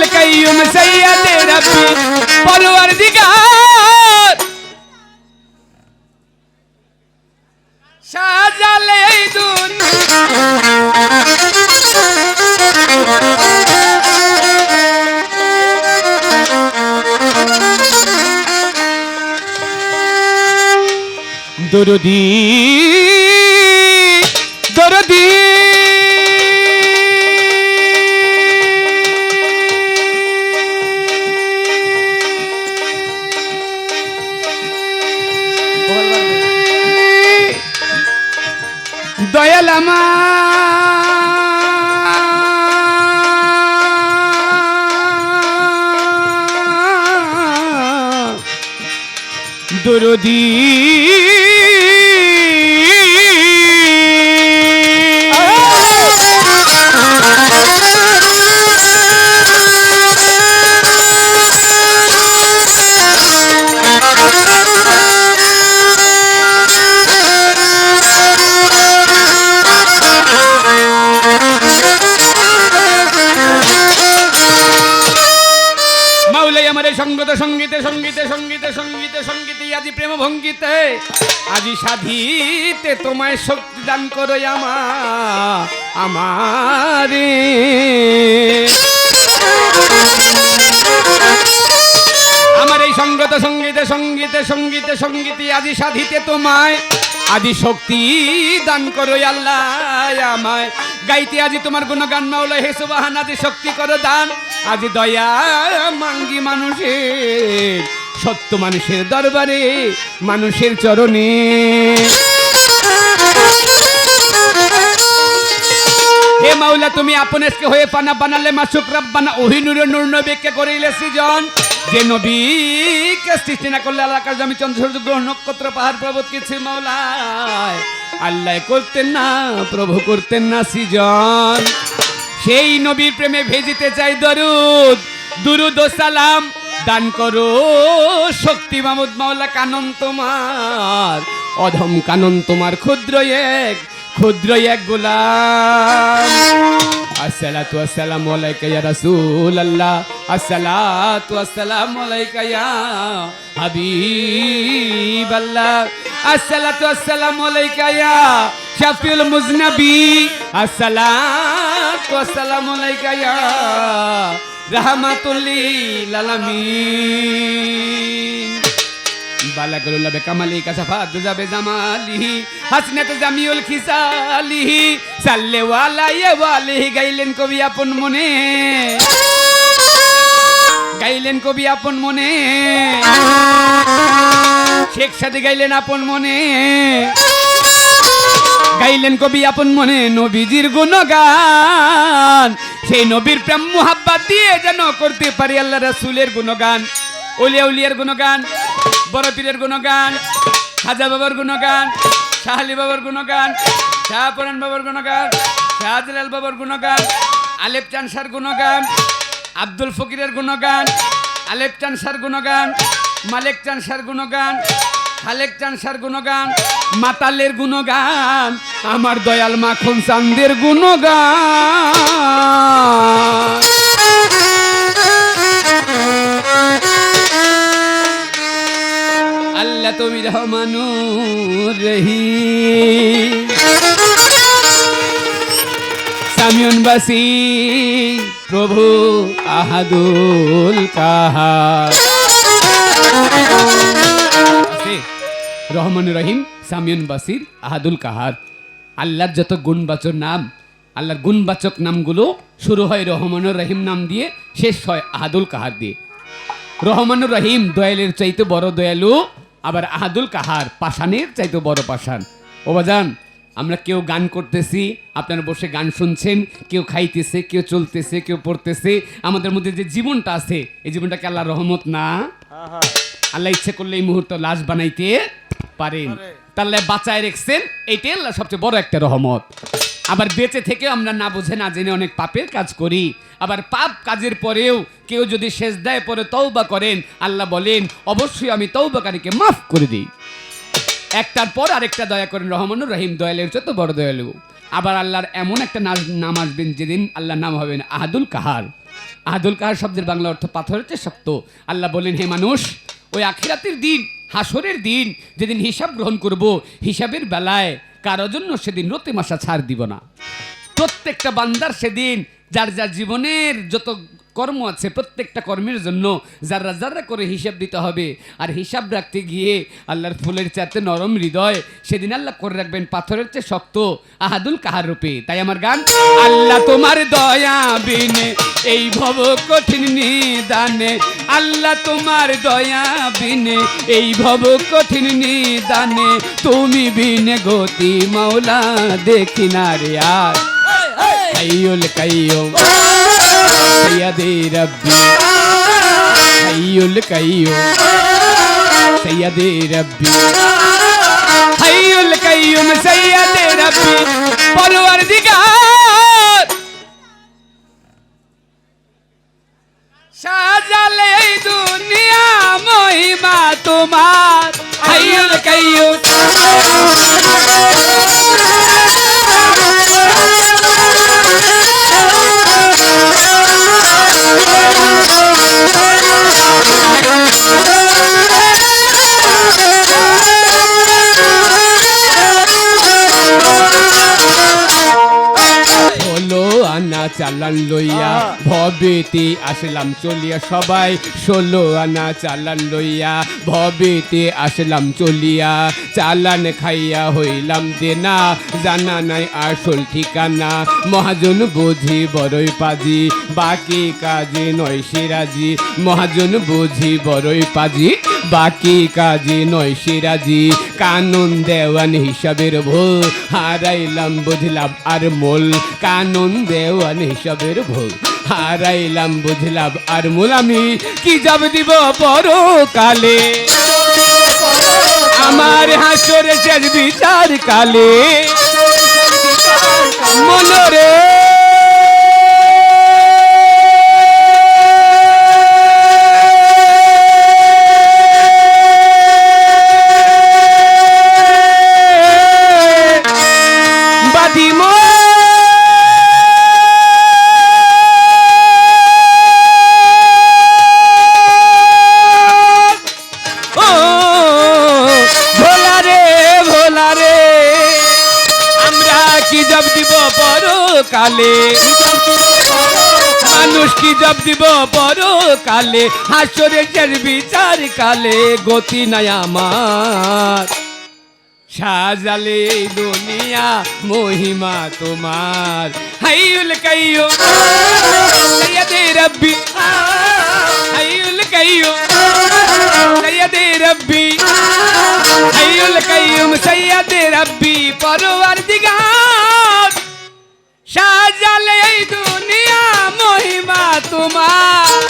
হাইয়ুল কাইয়ুম সাইয়্যিদে রব্বি পরওয়ারদিগার সাজালে দুনিয়া দরদি আমার। দরদি সঙ্গত, সঙ্গীতে সঙ্গীতে সঙ্গীতে সঙ্গীতে, আজি প্রেম ভঙ্গিতে, আজি সাধিতে তোমায় শক্তি দান করো আমা, আমারে। আমার এই সঙ্গত, সঙ্গীতে সঙ্গীতে সঙ্গীতে সঙ্গীতে, আজি সাধিতে তোমায় আদি শক্তি দান করো আল্লাহ আমায়। গাইতে আজি তোমার গুণগান মাওলা হে সুবাহান আদি শক্তি করো দান। আজি দয়া মাঙ্গি মানুষের, সত্য মানুষের দরবারে, মানুষের চরণে। হে মাওলা, তুমি আপনেসকে হয়ে পানা বানালে, মাসুক রাব্বানা, ওহি নূরে নবীকে করিলে সৃজন। যে নবীকে সৃষ্টি না করলে আল্লাহ আমি চন্দ্র গ্রহ, নক্ষত্র, পাহাড়, পর্বত কিছু মাওলায়। আল্লাহ করতেন না, প্রভু করতেন না সৃজন। সেই নবীর প্রেমে ভেজিতে চাই দরুদ। দুরুদ ও সালাম দান করো শক্তি মামুদ মাওলা কানন তোমার। অধম কানন তোমার ক্ষুদ্র এক ক্ষুদ্র এক গোলাম। আসসালাতু আসসালামু আলাইকা ইয়া রাসূলুল্লাহ। আসসালাতু আসসালামু আলাইকা ইয়া হাবিবাল্লাহ। আসসালাতু আসসালামু আলাইকা ইয়া শাফিউল মুজনবী। আসসালাতু আসসালামু আলাইকা ইয়া রাহমাতুল লিল আলামিন। মনে। গাইলেন কবি আপন মনে। শেখ সাদি গাইলেন আপন মনে। গাইলেন কবি আপন মনে, নবীজির গুণগান। সেই নবীর প্রেম মুহাব্বাত দিয়ে যেন করতে পারি আল্লাহ রাসূলের গুণগান। ওলিয়া উলিয়ার গুণগান, বড় পীরের গুণগান, খাজা বাবার গুণগান, শাহালি বাবার গুণগান শাহপুরান বাবার গুণগান, শাহজালাল বাবার গুণগান আলেপ চানসার গুণগান, আব্দুল ফকিরের গুণগান আলেপ চানসার গুণগান, মালেক চানসার গুণগান, খালেক চানসার গুণগান, মাতালের গুণগান, আমার দয়াল মাখন চান্দের গুণগান। তুমি রহমানুর রহি সামিউন বাসি প্রভু আহাদুল আছে, রহমান রহিম সামিউন বাসির আহাদুল কাহার। আল্লাহর যত গুণবাচক নাম আল্লাহর গুণবাচক নামগুলো শুরু হয় রহমানুর রহিম নাম দিয়ে শেষ হয় আহাদুল কাহার দিয়ে। রহমানুর রহিম দয়ালের চাইতে বড় দয়ালু আবার আহাদুল কাহার পাষাণের চাইতে বড় পাষাণ। ও বাজান আমরা কেউ গান করতেছি আপনারা বসে গান শুনছেন কেউ খাইতেছে কেউ চলতেছে কেউ পড়তেছে আমাদের মধ্যে যে জীবনটা আছে এই জীবনটাকে আল্লাহ রহমত না? আল্লাহ ইচ্ছে করলে এই মুহূর্তে লাশ বানাইতে পারেন। তাহলে বাঁচায় রেখছেন এইটাই আল্লাহ সবচেয়ে বড় একটা রহমত। আবার বেঁচে থেকে আমরা না বুঝে, না জেনে অনেক পাপের কাজ করি। আবার পাপ কাজের পরেও কেউ যদি শেষ দেয় পরে তৌবা করেন, আল্লাহ বলেন, অবশ্যই আমি তৌবাকারীকে মাফ করে দিই। একটার পর আরেকটা দয়া করেন, রহমানুর রহিম, দয়ালের যত বড় দয়ালু। আবার আল্লাহর এমন একটা নাম আসবেন যেদিন আল্লাহর নাম হবেন আহাদুল কাহার। আহাদুল কাহার শব্দের বাংলা অর্থ পাথরের চেয়ে শক্ত। আল্লাহ বলেন, হে মানুষ, ওই আখিরাতের দিন, হাসরের দিন যেদিন হিসাব গ্রহণ করব, হিসাবের বেলায় কারও জন্য সেদিন রতি মাসা ছাড় দিব না। প্রত্যেকটা বান্দার সেদিন, যার যার জীবনের যত কর্ম আছে প্রত্যেকটা কর্মের জন্য। যারা যারা করে হিসাব দিতে হবে। আর হিসাব রাখতে গিয়ে আল্লাহর ফুলের চাতে নরম হৃদয় সেদিন আল্লাহ করে রাখবেন পাথরের চেয়ে শক্ত, আহাদুল কাহার রূপে। তাই আমার গান, আল্লাহ তোমার দয়া বিনে, এই ভব কঠিন নিদানে। আল্লাহ তোমার দয়া বিনে, এই ভব কঠিন নিদানে। তুমি বিনে গতি মাওলা, দেখি না রে আর। হাইয়ুল কাইয়ুম সৈয়দে রব্বি হাইয়ুল কাইয়ুম সৈয়দে রব্বি হাইয়ুল কাইয়ুম সৈয়দে রব্বি পরওয়ারদিগার সাজালে দুনিয়া মহিমা তোমার চালান লইয়া ভবেতে আসলাম চলিয়া সবাই ষোলো আনা চালান লইয়া ভবেতে আসলাম চলিয়া চালান খাইয়া হইলাম দেনা জানা নাই আসল ঠিকানা মহাজন বুঝি বড়ই পাজি বাকি কাজে নয় সিরাজি মহাজন বুঝি বড়ই পাজি। বাকি কাজে নয় সিরাজি। কানুন দেওয়ান হিসাবের ভুল হারাইলাম বুঝলাম আর মোল। কানুন দেওয়ান হিসাবের ভুল হারাইলাম বুঝলাম আর মূল। আমি কি যাব দিব পরকালে? আমার হাসরে শেষ বিচার কালে মনরে পরকালে মানুষ কি জব দিব বড় কালে? হাসরের বিচার কালে, গতি নাই আমার। সাজালে দুনিয়া মহিমা তোমার। হাইউল কাইয়ো সাজালে এই দুনিয়া মহিমা তোমার।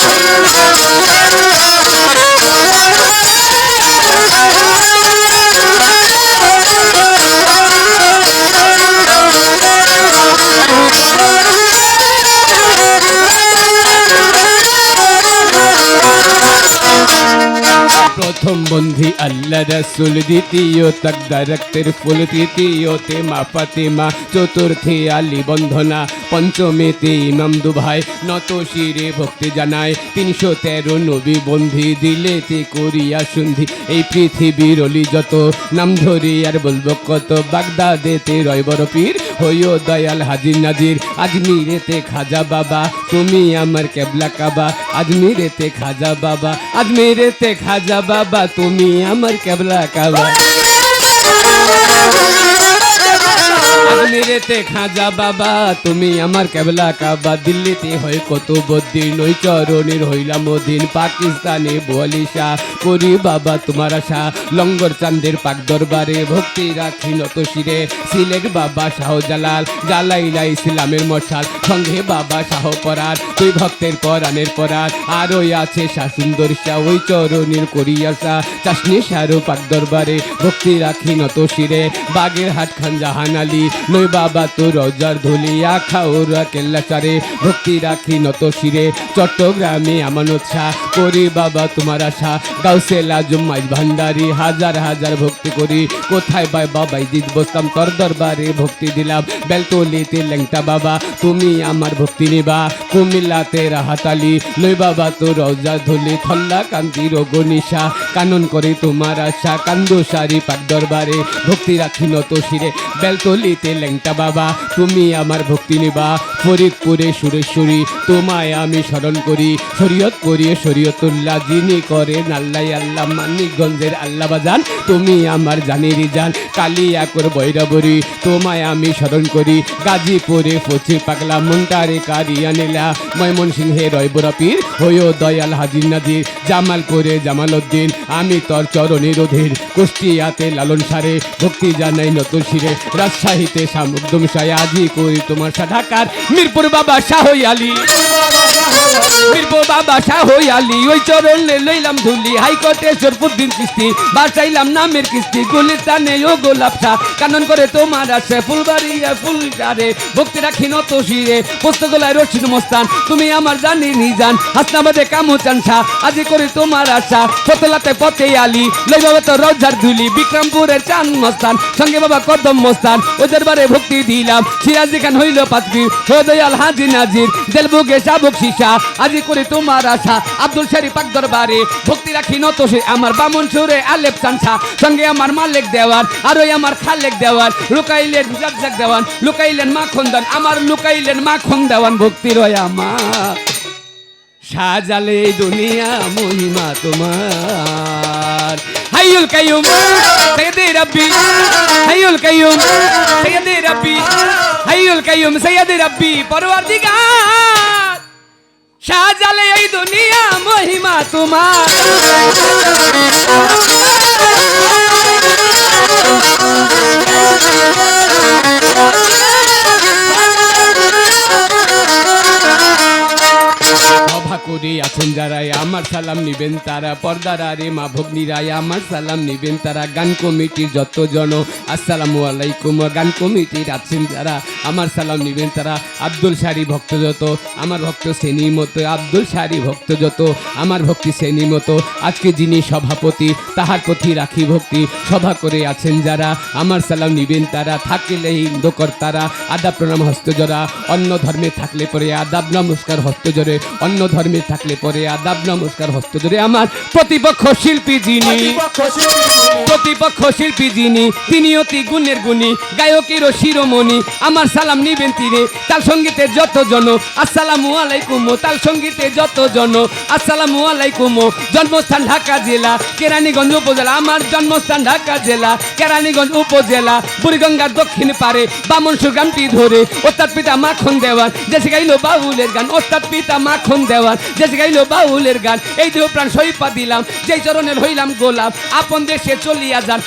প্রথম বন্ধি আল্লাহ রসুল, দ্বিতীয় তাকদা রক্তের ফুল, তৃতীয়তে মা ফাতেমা, চতুর্থে আলী বন্ধনা পঞ্চমেতে ইমাম দুভাই, নত শিরে ভক্তি জানায়, তিনশো তেরো নবী বন্ধি দিলেতে করিয়া সন্ধি। এই পৃথিবীর অলি যত, নাম ধরি আর বলব কত বাগদাদেতে রয় বড় পীর হইও দয়াল হাজির নাজির। আজমিরেতে খাজা বাবা, তুমি আমার কেবলা কাবা। আজমিরেতে খাজা বাবা আজমিরেতে খাজা বাবা, তুমি আমার কেবলা কাবা। আজমিরেতে খাজা বাবা, তুমি আমার কেবলা কাবা। দিল্লিতে হয় কত বদ্দিন ওই চরণের হইলাম অধীন পাকিস্তানে বলিশা করি বাবা তোমার আশা, লঙ্গর চান্দের পাক দরবারে ভক্তি রাখি নত শিরে। সিলেট বাবা শাহ জালাল জালাইলা ইসলামের মশাল। সঙ্গে বাবা শাহ পরার তুই ভক্তের পরাণের পরার। আর ওই আছে শাহ সুন্দর শাহ, ওই চরণের করিয়াশা চাষনি শাহরু পাক দরবারে ভক্তি রাখি নত শিরে। বাগের হাট খান জাহান আলী নই বাবা, তো রজার ধুলিয়া খাওরা কেল্লা চারে ভক্তি রাখি নত শিরে। চট্টগ্রামে আমানত শাহ করি বাবা, তোমার আশা। গাউসে লাজুম মাইজ ভান্ডারি। হাজার হাজার ভক্তি করি। কোথায় বাই বাবাই জিত বসতাম তোর দরবারে ভক্তি দিলাম। বেলতলিতে লেংটা বাবা, তুমি আমার ভক্তি নিবা। কুমিল্লাতে রাহাতালি। লই বাবা, তো রজা ধুলি থল্লা কান্তি রোগনিশা কানন করে তোমার আশা, কান্দো সারি পাক দরবারে। ভক্তি রাখি নত শিরে, বেলতলিতে লেংটা বাবা, তুমি আমার ভক্তি নিবা ফরিদপুরে সুরেশ্বরী, তোমায় আমি স্মরণ করি। শরীয়ত করিয়ে শরীয়তুল্লাহ যিনি করে নাল্লাই আল্লাহ মানিকগঞ্জের আল্লাহ বাজান তুমি আমার জানিরি জান, কালিয়াকর বৈরবরী, তোমায় আমি স্মরণ করি। গাজীপুরে ফচি পাগলা মুন্টারে কারিয়া নীলা ময়মন সিংহে রয়বরপীর হইও দয়াল হাজির নাজির জামাল করে জামাল উদ্দিন আমি তোর চরণের অধীর কুষ্টিয়াতে লালন সারে, ভক্তি জানাই নতুন শিরে, রাজশাহীতে সামুকদম সায় আজি করি তোমার সা ঢাকার মিরপুর বাবা শাহ আলী। মিরপুর বাবা শাহ আলী ওই চরণ লইলাম ধুলি। হাইকোর্টে সরফুদ্দিন কিস্তি, বাঁচাইলাম নামের কিস্তি। গুলিস্তানে ও গোলাপ শাহ, কানন করে তোমার আছে ফুলবাড়িয়া ফুলকারে ভক্তি রাখি নত শিরে। পুস্তকলায় রশিদ মোস্তান, তুমি আমার জানি নিজান হাসনাবাদে কামুচান শাহ, আজি করে তোমার আশা। ফতলাতে পথে আলী, লই বাবা তো রোজার ধুলি, বিক্রমপুরের চান মস্তান, সঙ্গে বাবা কদম মস্তান, ওদের বারে ভক্তি দিলাম। সিরাজি খান হইল পাতকি হদয়াল হাজি নাজির দেলবুকে শাবক শিশা আজি করে তোমার আশা। আব্দুল শরীফ পাক দরবারে ভক্তি রাখি, নত সে আমার বামন সুরে আলেপ চানসা। সঙ্গে আমার মালিক দেওয়ার আর ওই আমার খালেক দেওয়ার, লুকাইলেন জাক দেওয়ান, লুকাইলেন মাখন দান আমার লুকাইলেন মাখন দেওয়ান ভক্তি রয় আমার। সাজালে দুনিয়া মহিমা তোমার। হাইয়ুল কাইয়ুম, সৈয়দে রব্বি। হাইয়ুল কাইয়ুম, সৈয়দে রব্বি। হাইয়ুল কাইয়ুম, সৈয়দে রব্বি, পরওয়ারদিগার। সাজালে এই দুনিয়া মহিমা তোমার। সভা করে আছেন যারাই, আমার সালাম নিবেন তারা, পর্দার আরে মা ভগ্নীরাই আমার সালাম নিবেন তারা, গান কমিটির যত জন, আসসালামু আলাইকুম, গান কমিটির আছেন যারা, আমার সালাম নিবেন তারা, আব্দুল সারি ভক্ত যত, আমার ভক্ত শ্রেণি মতো, আব্দুল সারি ভক্ত যত, আমার ভক্তি শ্রেণি মতো, আজকে যিনি সভাপতি, তাহার প্রতি রাখি ভক্তি, সভা করে আছেন যারা, আমার সালাম নিবেন তারা থাকিলে হিন্দুকর তারা, আদাব প্রণাম হস্তজরা অন্য ধর্মে থাকলে পরে আদাব নমস্কার হস্তজরে অন্য ধর্মে থাকলে পরে আদাব নমস্কার হস্তজরে আমার প্রতিপক্ষ শিল্পী যিনি। প্রতিপক্ষ শিল্পী যিনি। তিনি অতি গুণের গুণী গায়কেরও শিরোমণি। আমার সালাম নিবেন তিনি তার সঙ্গীতে যত জন আসসালামু আলাইকুম তার সঙ্গীতে যত জন আসসালামু আলাইকুম। জন্মস্থান ঢাকা জেলা কেরানীগঞ্জ উপজেলা আমার জন্মস্থান ঢাকা জেলা কেরানীগঞ্জ উপজেলা বুড়িগঙ্গার দক্ষিণ পারে বামনসুর গানটি ধরে ওস্তাদ পিতা মাখন দেওয়ান যে গাইলো বাউলের গান ওস্তাদ পিতা মাখন দেওয়ান গাইলো বাউলের গান, এই দেহ প্রাণ দিলাম, যেই চরণের হইলাম আপন দেশে চলিয়া যান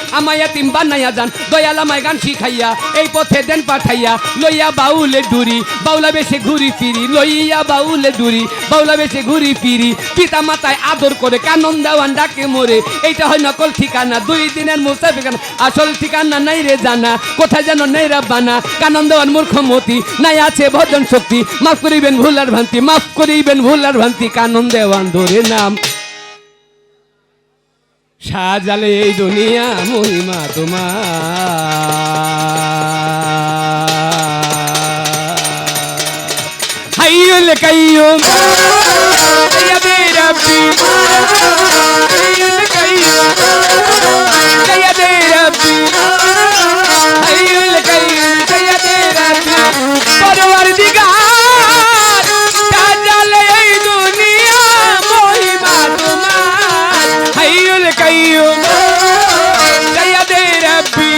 এতিম বানাইয়া যান, দয়াল আমায় গান শিখাইয়া, এই পথে দেন পাঠাইয়া, লইয়া বাউলে ডুরি, বাউলা বেশে ঘুরি ফিরি, লইয়া বাউলে ডুরি, বাউলা বেশে ঘুরি ফিরি, পিতা মাতায় আদর করে, কানন দেওয়ান ডাকে মোরে, এইটা হয় নকল ঠিকানা, দুই দিনের মুসাফিকানা আসল ঠিকানা নাই রে জানা, কোথায় যেন নেই রাব্বানা কানন দেওয়ান মূর্খমতি, নাই আছে ভজন শক্তি, মাফ করিবেন ভুলার ভ্রান্তি, মাফ করিবেন ভুলার ভ্রান্তি কানন দেওয়ান ধরে নাম। সাজালে এই দুনিয়া মহিমা তোমার। হাইয়ুল কাইয়ুম রাব্বি হাইয়ুল কাইয়ুম সাইয়্যিদে রাব্বি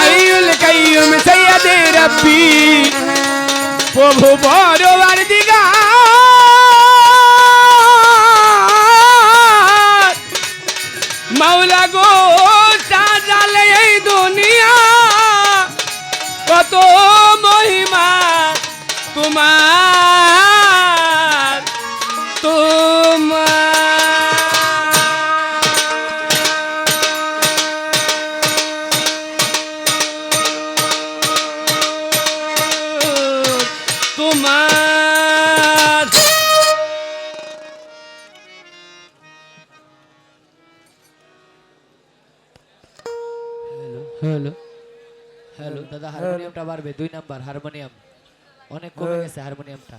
হাইয়ুল কাইয়ুম সাইয়্যিদে রাব্বি প্রভু বড়বার দিগা মাওলা গো সাজালে এই দুনিয়া কত বাড়বে দুই নাম্বার হারমোনিয়াম। অনেক কমে গেছে হারমোনিয়ামটা।